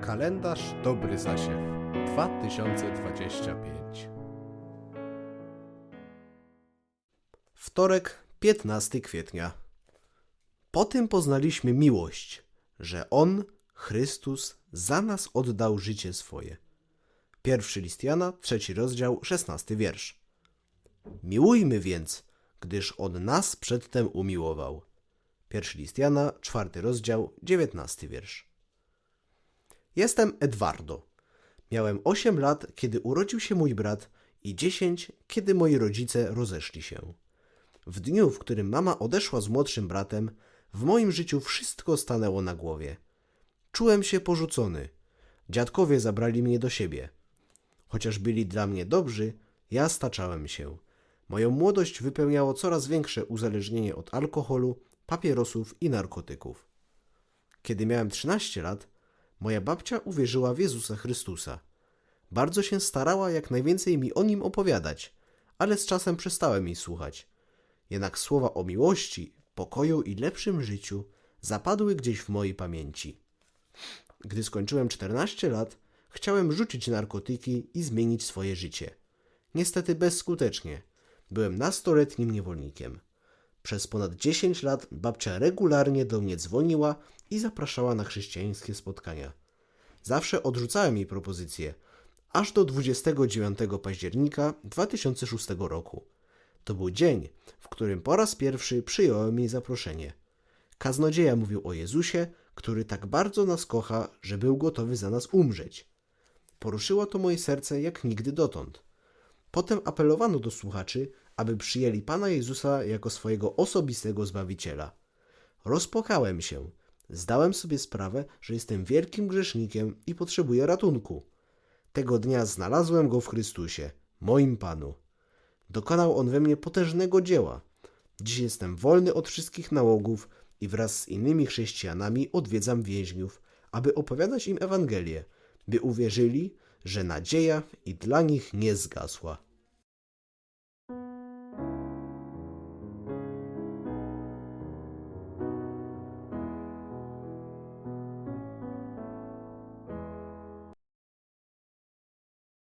Kalendarz Dobry Zasiew 2025 Wtorek, 15 kwietnia. Po tym poznaliśmy miłość, że On, Chrystus, za nas oddał życie swoje. Pierwszy list Jana, trzeci rozdział, szesnasty wiersz. Miłujmy więc, gdyż On nas przedtem umiłował. Pierwszy list Jana, czwarty rozdział, dziewiętnasty wiersz. Jestem Edwardo. Miałem 8 lat, kiedy urodził się mój brat i 10, kiedy moi rodzice rozeszli się. W dniu, w którym mama odeszła z młodszym bratem, w moim życiu wszystko stanęło na głowie. Czułem się porzucony. Dziadkowie zabrali mnie do siebie. Chociaż byli dla mnie dobrzy, ja staczałem się. Moją młodość wypełniało coraz większe uzależnienie od alkoholu, papierosów i narkotyków. Kiedy miałem 13 lat, moja babcia uwierzyła w Jezusa Chrystusa. Bardzo się starała jak najwięcej mi o nim opowiadać, ale z czasem przestałem jej słuchać. Jednak słowa o miłości, pokoju i lepszym życiu zapadły gdzieś w mojej pamięci. Gdy skończyłem 14 lat, chciałem rzucić narkotyki i zmienić swoje życie. Niestety bezskutecznie. Byłem nastoletnim niewolnikiem. Przez ponad 10 lat babcia regularnie do mnie dzwoniła i zapraszała na chrześcijańskie spotkania. Zawsze odrzucałem jej propozycje, aż do 29 października 2006 roku. To był dzień, w którym po raz pierwszy przyjąłem jej zaproszenie. Kaznodzieja mówił o Jezusie, który tak bardzo nas kocha, że był gotowy za nas umrzeć. Poruszyło to moje serce jak nigdy dotąd. Potem apelowano do słuchaczy, aby przyjęli Pana Jezusa jako swojego osobistego Zbawiciela. Rozpłakałem się. Zdałem sobie sprawę, że jestem wielkim grzesznikiem i potrzebuję ratunku. Tego dnia znalazłem go w Chrystusie, moim Panu. Dokonał on we mnie potężnego dzieła. Dziś jestem wolny od wszystkich nałogów i wraz z innymi chrześcijanami odwiedzam więźniów, aby opowiadać im Ewangelię, by uwierzyli, że nadzieja i dla nich nie zgasła.